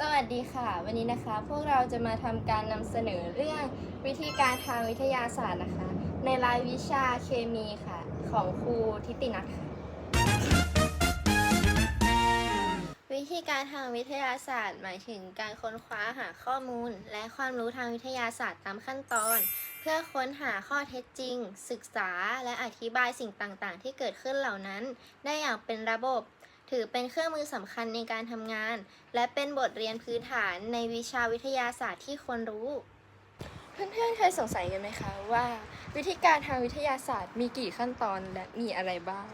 สวัสดีค่ะ วันนี้นะคะ พวกเราจะมาทำการนำเสนอเรื่องวิธีการทางวิทยาศาสตร์นะคะ ในรายวิชาเคมีค่ะ ของครูทิตินัทค่ะ วิธีการทางวิทยาศาสตร์ หมายถึงการค้นคว้าหาข้อมูล และความรู้ทางวิทยาศาสตร์ตามขั้นตอน เพื่อค้นหาข้อเท็จจริง ศึกษา และอธิบายสิ่งต่างๆ ที่เกิดขึ้นเหล่านั้น ได้อย่างเป็นระบบ ถือเป็นเครื่องมือสำคัญในการทำงาน และเป็นบทเรียนพื้นฐานในวิชาวิทยาศาสตร์ที่ควรรู้ เพื่อนๆเคยสงสัยกันไหมคะว่า วิธีการทางวิทยาศาสตร์มีกี่ขั้นตอนและมีอะไรบ้าง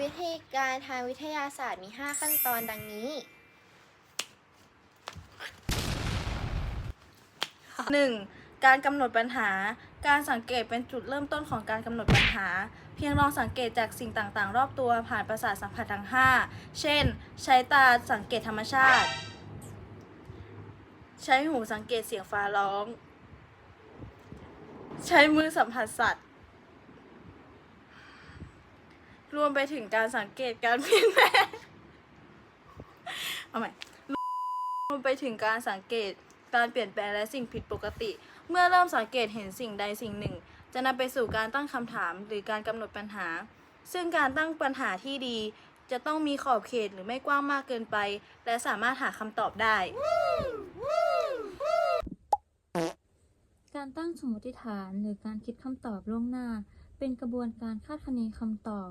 วิธีการทางวิทยาศาสตร์มี 5 ขั้นตอนดังนี้ 1. การกำหนดปัญหา การสังเกตเป็นจุดเริ่มต้นของการกำหนดปัญหาเพียงลองสังเกตจากสิ่งต่างๆ รอบตัวผ่านประสาทสัมผัสทั้ง 5 เช่น ใช้ตาสังเกตธรรมชาติ ใช้หูสังเกตเสียงฟ้าร้อง ใช้มือสัมผัสสัตว์ รวมไปถึงการสังเกตการเปลี่ยนแปลงเอาใหม่รวมไปถึงการสังเกตการเปลี่ยนแปลงและสิ่งผิดปกติ เมื่อเริ่มสังเกตเห็นสิ่งใดสิ่งหนึ่ง จะนำไปสู่การตั้งคำถามหรือการกำหนดปัญหา ซึ่งการตั้งปัญหาที่ดี จะต้องมีขอบเขตหรือไม่กว้างมากเกินไป และสามารถหาคำตอบได้ การตั้งสมมติฐานหรือการคิดคำตอบล่วงหน้า เป็นกระบวนการคาดคะเนคำตอบ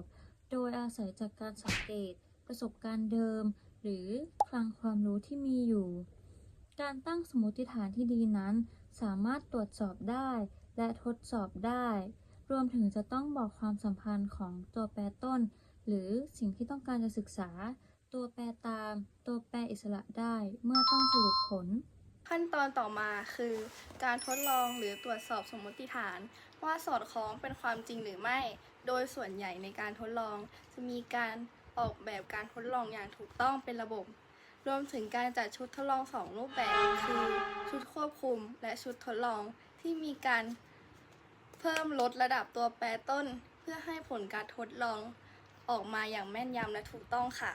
โดยอาศัยจากการสังเกต ประสบการณ์เดิม หรือคลังความรู้ที่มีอยู่ การตั้งสมมติฐานที่ดีนั้น สามารถตรวจสอบได้ และทดสอบได้ รวมถึงจะต้องบอกความสัมพันธ์ของตัวแปรต้น หรือสิ่งที่ต้องการจะศึกษา ตัวแปรตาม ตัวแปรอิสระได้ เมื่อต้องสรุปผล ขั้นตอนต่อมาคือ การทดลองหรือตรวจสอบสมมติฐาน ว่าสอดคล้องเป็นความจริงหรือไม่ โดยส่วนใหญ่ในการทดลอง จะมีการออกแบบการทดลองอย่างถูกต้องเป็นระบบ รวมถึงการจัดชุดทดลองสองรูปแบบ คือ ชุดควบคุมและชุดทดลอง ที่มีการเพิ่มลดระดับตัวแปรต้น เพื่อให้ผลการทดลองออกมาอย่างแม่นยำและถูกต้องค่ะ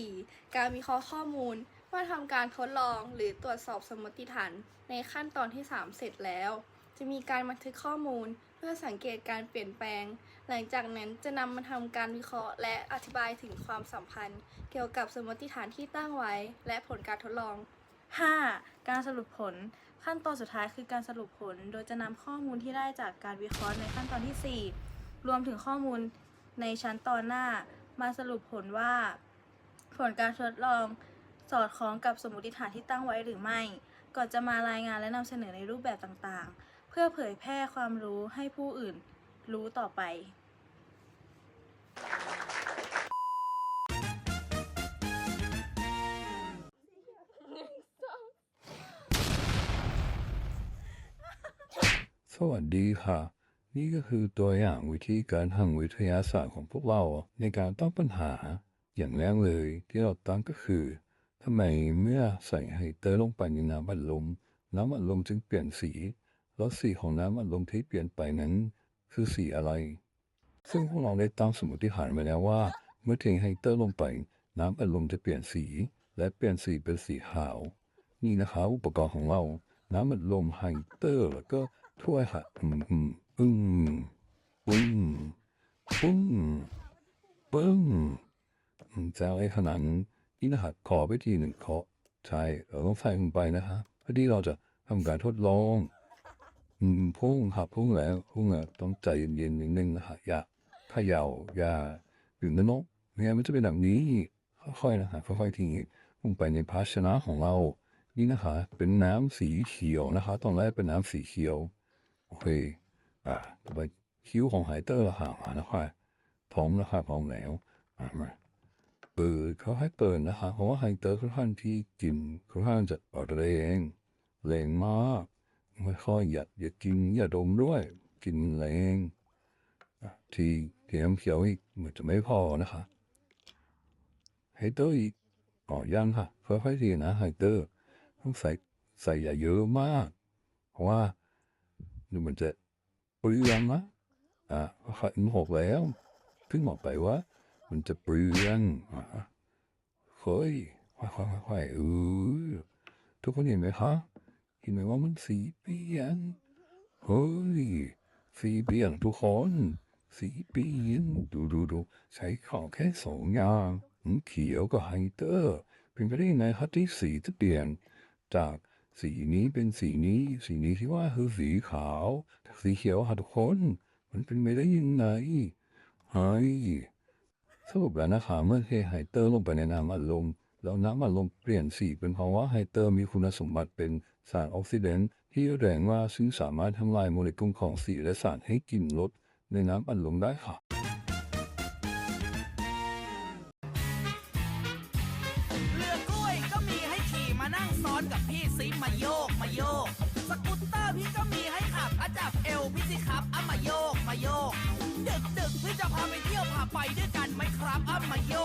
4. การวิเคราะห์ข้อมูลว่าทำการทดลองหรือตรวจสอบสมมติฐานในขั้นตอนที่ 3 เสร็จแล้ว จะมีการบันทึกข้อมูลเพื่อสังเกตการเปลี่ยนแปลง หลังจากนั้นจะนำมาทำการวิเคราะห์ และอธิบายถึงความสัมพันธ์ เกี่ยวกับสมมติฐานที่ตั้งไว้ และผลการทดลอง 5. การสรุปผล ขั้นตอนสุดท้ายคือการสรุปผล โดยจะนำข้อมูลที่ได้จากการวิเคราะห์ในขั้นตอนที่ 4 รวมถึงข้อมูลในชั้นตอนหน้า มาสรุปผลว่า ผลการทดลองสอดคล้องกับสมมติฐานที่ตั้งไว้หรือไม่ ก่อนจะมารายงานและนำเสนอในรูปแบบต่างๆ เพื่อเผยแพร่ความรู้ให้ผู้อื่นรู้ต่อไป สวัสดีค่ะ นี่ก็คือตัวอย่างวิธีการทางวิทยาศาสตร์ของพวกเราในการตั้งปัญหา อย่างแรกเลยที่เราตั้งก็คือทำไมเมื่อใส่ไฮเตอร์ลงไปในน้ำอัดลม น้ำอัดลมจึงเปลี่ยนสีแล้วสีของน้ำอัดลมที่เปลี่ยนไปนั้น คือสีอะไร ซึ่งพวกเราได้ตั้งสมมติฐานไว้แล้วว่า เมื่อเทไฮเตอร์ลงไป น้ำอัดลมจะเปลี่ยนสี และเปลี่ยนสีเป็นสีขาว นี่นะคะอุปกรณ์ของเรา น้ำอัดลมไฮเตอร์แล้วก็ ถ้วยค่ะอืมอืมปึ้งปึ้งปึ้งปึ้งอืมจะอะไรขนาดนั้นนี่นะคะขอไปทีหนึ่งขอใช่เราต้องใส่ลงไปนะคะเพื่อที่เราจะทำการทดลอง อืมพุ่งครับพุ่งแล้วพุ่งอะต้องใจเย็นๆนิดนึงนะฮะอย่าขย่าอย่าตื่นตระหนกไม่งั้นมันจะเป็นแบบนี้ค่อยๆนะฮะค่อยๆทิ้งลงไปในภาชนะของเรา นี่นะคะเป็นน้ำสีเขียวนะคะ ตอนแรกเป็นน้ำสีเขียว โอเคอ่าต่อไปคิ้วของไฮเตอร์ละค่ะมนะคะพร้อมนะคะพร้อมแล้วอ่ามาเปิดเขาให้เปิดนะคะเพราะว่าไฮเตอร์ค่อนข้างที่กินค่อนข้างจะแรงแรงมากไม่ค่อยอย่าอย่ากินอย่าดมด้วย กินแรงทีเทียมเขียวอีกมันจะไม่พอนะคะไฮเตอร์อีกอ๋อยังค่ะค่อยๆทีนะไฮเตอร์ต้องใส่ใส่อย่าเยอะมาก เพราะว่า ดูมันจะปลืองนะอะค่อยๆหกแล้วเพิ่งบอกไปว่ามันจะปลืองอะเฮ้ยค่อยๆค่อยๆเออทุกคนเห็นไหมคะเห็นไหมว่ามันสีเปลี่ยนเฮ้ยสีเปลี่ยนทุกคนสีเปลี่ยนดูดูดูใช้ของแค่สองอย่างเขียวกับไฮเตอร์เป็นไปได้ยังไงครับที่สีจะเปลี่ยนจาก สีนี้เป็นสีนี้ สีนี้ที่ว่าคือสีขาวสีเขียวค่ะทุกคน มันเป็นไปได้ยังไงเฮ้สรุปแล้วนะคะเมื่อเทไฮเตอร์ลงไปในน้ำอัดลมแล้วน้ำอัดลมเปลี่ยนสีเป็นเพราะว่าไฮเตอร์มีคุณสมบัติเป็นสารออกซิแดนต์ที่แรงว่าซึ่งสามารถทำลายโมเลกุลของสีและสารให้กลิ่นลดในน้ำอัดลมได้ค่ะ พี่ซิมาโยกมาโยก สกูตเตอร์พี่ก็มีให้ขับอาจับเอวพี่สิครับอามาโยกมาโยก ดึกดึกพี่จะพาไปเที่ยวพาไปด้วยกันไหมครับอามาโยก